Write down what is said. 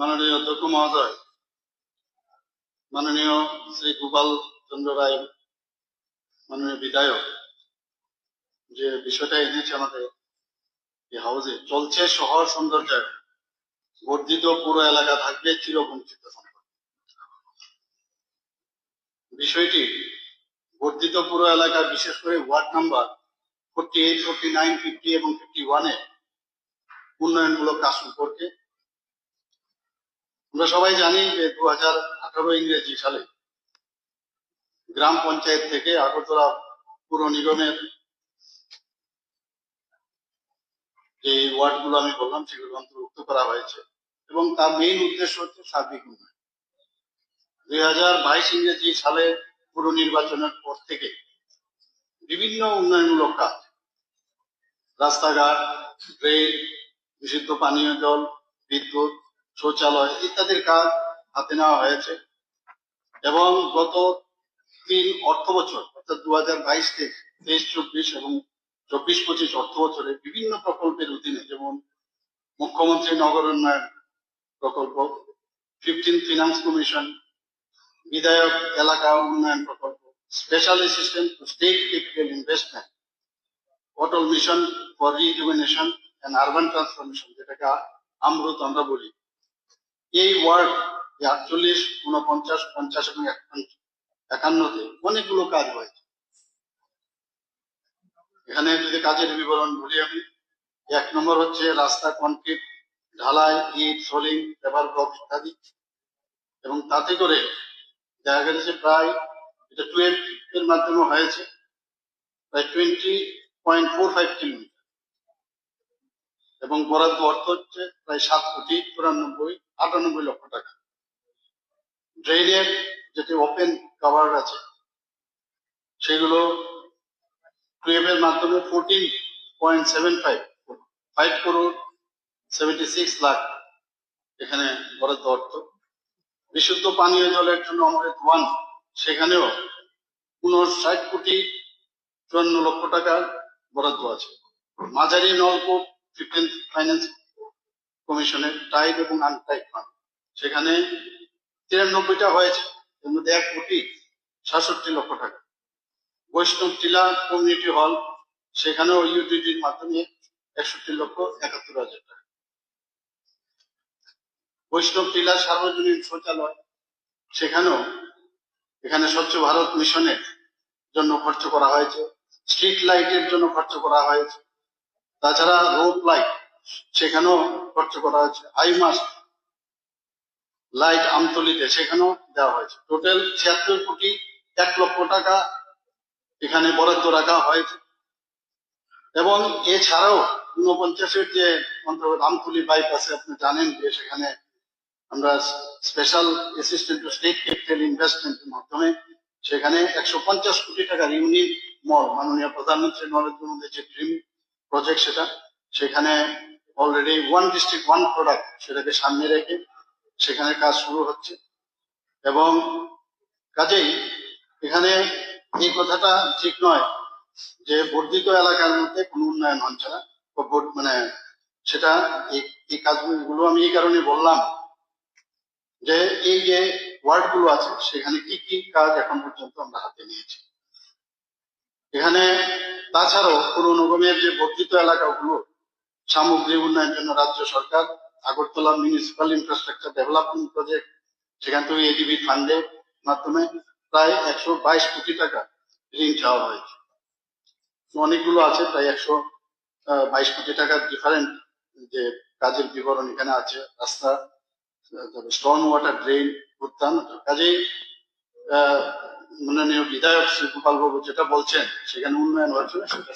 মাননীয় অধ্যক্ষ মহোদয়, মাননীয় শ্রী গোপাল চন্দ্র রায়, মাননীয় বিধায়ক, যে বিষয়টা এনেছে আমাদের এই হাউসে চলছে শহর সৌন্দর্য। বর্ধিত পুরো এলাকা থাকবে চিরবঞ্চিত সম্পদ। বিষয়টি, বর্ধিত পুরো এলাকা, বিশেষ করে ward number forty eight, forty nine, fifty এবং ফিফটি ওয়ানে উন্নয়নমূলক কাজ সম্পর্কে আমরা সবাই জানি যে দু হাজার আঠারো ইংরেজি সালে গ্রাম পঞ্চায়েত থেকে আগরতলা পুর নিগমের যে ওয়ার্ডগুলো আমি বললাম, সেগুলো অন্তর্ভুক্ত করা হয়েছে। এবং তার মেইন উদ্দেশ্য হচ্ছে সার্বিক উন্নয়ন। দুই হাজার বাইশ ইংরেজি সালে পুর নির্বাচনের পর থেকে বিভিন্ন উন্নয়নমূলক কাজ, রাস্তাঘাট ড্রেন বিশুদ্ধ পানীয় জল, বিদ্যুৎ শৌচালয় ইত্যাদির কাজ হাতে নেওয়া হয়েছে। এবং গত তিন অর্থ বছর, অর্থাৎ দু হাজার বাইশ থেকে তেইশ, চব্বিশ এবং চব্বিশ পঁচিশ অর্থ বছরে বিভিন্ন প্রকল্পের অধীনে, যেমন মুখ্যমন্ত্রী নগর উন্নয়ন প্রকল্প, ফিফটিন ফিনান্স কমিশন, বিধায়ক এলাকা উন্নয়ন প্রকল্প, special assistant state capital investment, Atal mission for rejuvenation and urban transformation, যেটাকে আমরুত আমরা বলি। এই ওয়ার্ড আটচল্লিশ উনপঞ্চাশ পঞ্চাশ এবং একান্ন- একান্নতে অনেকগুলো কাজ হয়েছে এখানে যদি কাজের বিবরণ বলি আমি, এক নম্বর হচ্ছে রাস্তা কনক্রিট ঢালাই, ইট, সোলিং, পেপার ব্লক ইত্যাদি। এবং তাতে করে দেখা গেছে প্রায় এটা টুয়েলভ এর মাধ্যমে হয়েছে, প্রায় twenty point four five kilometre. এবং বরাদ্দ অর্থ হচ্ছে প্রায় সাত কোটি চুরানব্বই, আটানব্বই লক্ষ টাকা। ড্রেনের যেটি ওপেন কভার আছে, সেগুলো টুয়েলভ এর মাধ্যমে fourteen point seven five five crore seventy six lakh এখানে বরাদ্দ অর্থ। বিশুদ্ধ পানীয় জলের জন্য অমৃত ওয়ান সেখানেও উনষাট কোটি চুয়ান্ন লক্ষ টাকা বরাদ্দ আছে। মাঝারি নলকূপ ফাইন্যান্স কমিশনের টাইড এবং আনটাইড ফান্ড সেখানে তিরানব্বইটা হয়েছে, এর মধ্যে এক কোটি সাতষট্টি লক্ষ টাকা। বৈষ্ণব টিলা কমিউনিটি হল ইউটিলিটির মাধ্যমে একষট্টি লক্ষ একাত্তর হাজার টাকা। বৈষ্ণব টিলা সার্বজনীন শৌচালয়, সেখানেও এখানে স্বচ্ছ ভারত মিশনের জন্য খরচ করা হয়েছে। স্ট্রিট লাইটের জন্য খরচ করা হয়েছে। তাছাড়া রোপ লাইট সেখানেও খরচ করা হয়েছে। হাই মাস্ট লাইট আমতলিতে সেখানেও দেওয়া হয়েছে। টোটাল ছিয়াত্তর কোটি এক লক্ষ টাকা এখানে বরাদ্দ রাখা হয়েছে। এবং এছাড়াও ঊনপঞ্চাশের যে অন্তর্গত আমতলি বাইপাসে আপনি জানেন যে সেখানে আমরা special assistant to state capital ইনভেস্টমেন্টের মাধ্যমে সেখানে একশো পঞ্চাশ কোটি টাকার ইউনিট মল মাননীয় প্রধানমন্ত্রী নরেন্দ্র মোদীর যে ড্রিম প্রজেক্ট সেটা। সেখানে already one district one product সেটাকে সামনে রেখে সেখানে কাজ শুরু হচ্ছে। এবং কাজেই এখানে এই কথাটা ঠিক নয় যে বর্ধিত এলাকার মধ্যে কোনো উন্নয়ন হচ্ছে না। মানে সেটা এই কাজগুলো আমি এই কারণে বললাম যে এই যে ওয়ার্ডগুলো আছে, সেখানে কি কি কাজ এখন পর্যন্ত আমরা হাতে নিয়েছি। এখানে তাছাড়াও পুর নিগমের যে বর্ধিত এলাকাগুলো সামগ্রিক উন্নয়নের জন্য রাজ্য সরকার, Agartala municipal infrastructure development project সেখান থেকে এডিবি ফান্ডের মাধ্যমে প্রায় একশো বাইশ কোটি টাকা ঋণ চাওয়া হয়েছে। অনেকগুলো আছে, প্রায় একশো বাইশ কোটি টাকার ডিফারেন্ট যে কাজের বিবরণ এখানে আছে, রাস্তা স্টর্ম ওয়াটার ড্রেন উত্থান, কাজেই মাননীয় বিধায়ক শ্রী গোপাল বাবু যেটা বলছেন সেখানে উন্নয়ন হয়েছে সেটা।